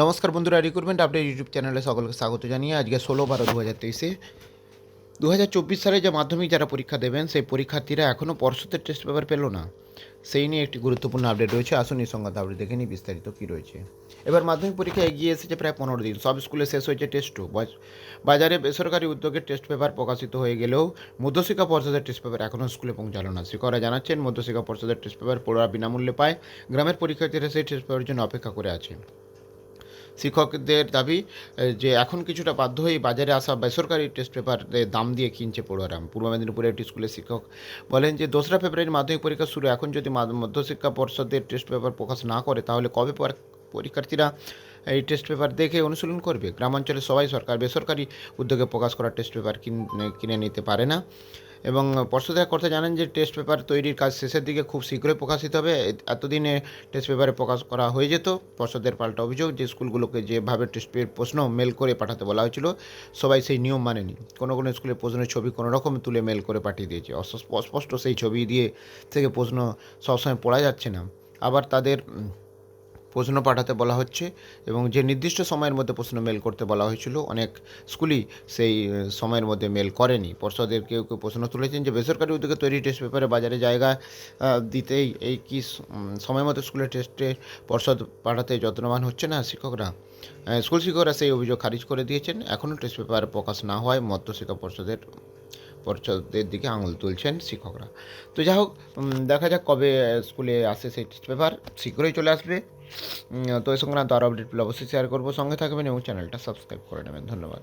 নমস্কার বন্ধুরা recruitment update YouTube চ্যানেলে সকলকে স্বাগত জানিয়ে আজকে ষোলো বারো দু হাজার তেইশে দু হাজার চব্বিশ সালে যে মাধ্যমিক যারা পরীক্ষা দেবেন, সেই পরীক্ষার্থীরা এখনও পর্ষদের টেস্ট পেপার পেল না। সেই নিয়ে একটি গুরুত্বপূর্ণ আপডেট রয়েছে। আসুন এই সংবাদ আপডেট দেখে নিই, বিস্তারিত কী রয়েছে। এবার মাধ্যমিক পরীক্ষা এগিয়ে এসেছে প্রায় পনেরো দিন। সব স্কুলে শেষ হয়েছে টেস্টও বাজারে বেসরকারি উদ্যোগে টেস্ট পেপার প্রকাশিত হয়ে গেলেও মধ্যশিক্ষা পর্ষদের টেস্ট পেপার এখনও স্কুলে পৌঁছালো না। শিক্ষকরা জানাচ্ছেন, মধ্যশিক্ষা পর্ষদের টেস্ট পেপার পড়া বিনামূল্যে পায়। গ্রামের পরীক্ষার্থীরা সেই টেস্ট পেপারের জন্য অপেক্ষা করে আছে। শিক্ষকদের দাবি যে এখন কিছুটা বাধ্য হয়ে বাজারে আসা বেসরকারি টেস্ট পেপার দাম দিয়ে কিনছে পড়ুয়ারা পূর্ব মেদিনীপুরের একটি স্কুলের শিক্ষক বলেন যে, দোসরা ফেব্রুয়ারি মাধ্যমিক পরীক্ষা শুরু, এখন যদি মাধ্য- মধ্যশিক্ষা পর্ষদের টেস্ট পেপার প্রকাশ না করে, তাহলে কবে পর- পরীক্ষার্থীরা এই টেস্ট পেপার দেখে অনুশীলন করবে? গ্রামাঞ্চলে সবাই সরকার, বেসরকারি উদ্যোগে প্রকাশ করা টেস্ট পেপার কিনে নিতে পারে না। এবং পর্ষদের কথা জানেন যে টেস্ট পেপার তৈরির কাজ শেষের দিকে খুব শীঘ্রই প্রকাশিত হবে। এতদিনে টেস্ট পেপারে প্রকাশ করা হয়ে যেত। পর্ষদের পাল্টা অভিযোগ যে স্কুলগুলোকে যেভাবে টেস্ট পেপার প্রশ্ন মেল করে পাঠাতে বলা হয়েছিল, সবাই সেই নিয়ম মানেনি। কোনো কোনো স্কুলে প্রশ্নের ছবি কোনো রকম তুলে মেল করে পাঠিয়ে দিয়েছে। অস- অস্পষ্ট সেই ছবি দিয়ে থেকে প্রশ্ন সবসময় পড়া যাচ্ছে না। আবার তাদের প্রশ্ন পাঠাতে বলা হচ্ছে এবং যে নির্দিষ্ট সময়ের মধ্যে প্রশ্ন মেল করতে বলা হয়েছিল, অনেক স্কুলই সেই সময়ের মধ্যে মেল করেনি। পর্ষদের কেউ কেউ প্রশ্ন তুলেছেন যে বেসরকারি উদ্যোগে তৈরি টেস্ট পেপারে বাজারে জায়গা দিতেই এই কি সময় মতো স্কুলের টেস্টে পর্ষদ পাঠাতে যত্নবান হচ্ছে না শিক্ষকরা? স্কুল শিক্ষকরা সেই অভিযোগ খারিজ করে দিয়েছেন। এখনও টেস্ট পেপার প্রকাশ না হওয়ায় মধ্যশিক্ষা পর্ষদের পর্ষদের দিকে আঙুল তুলছেন শিক্ষকরা। তো যাই হোক দেখা যাক কবে স্কুলে আসে সেই টেস্ট পেপার শীঘ্রই চলে আসবে। তো এই সংক্রান্ত আরও আপডেটগুলো অবশ্যই শেয়ার করব। সঙ্গে থাকবেন এবং চ্যানেলটা সাবস্ক্রাইব করে নেবেন। ধন্যবাদ।